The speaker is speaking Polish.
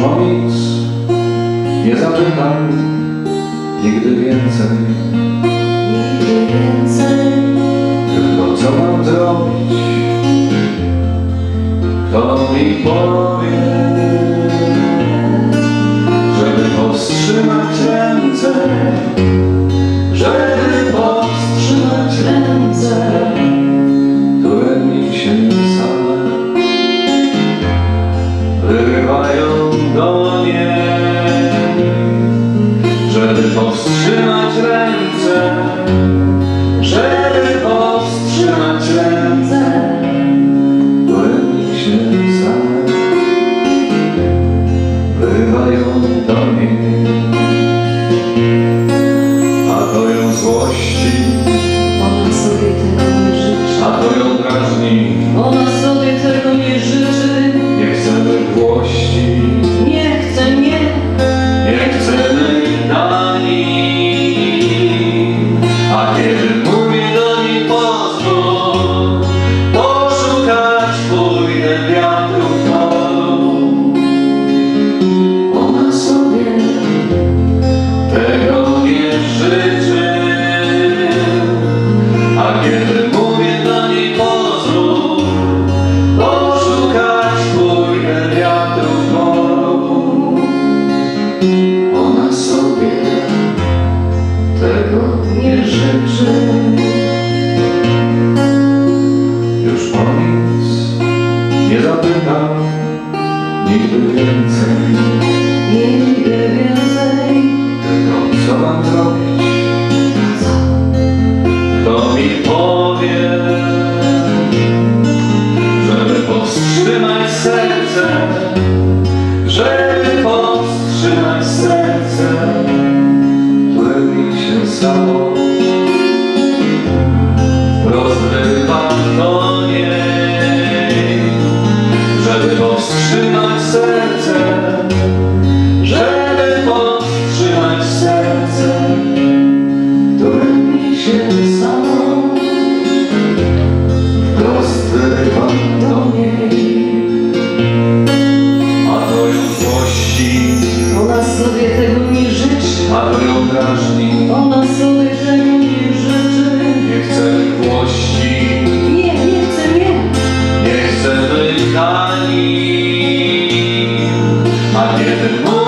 Już nic nie zapytam nigdy więcej. Nigdy więcej. Tylko co mam zrobić, to mi powie. powstrzymać ręce, żeby powstrzymać ręce, błędni się same, pływają do niej. Żeby powstrzymać serce, które mi się samo Adrią drażni Ona sobie tego nie życzy Nie chce miłości. Nie, nie chce, nie. Nie chce być na A kiedy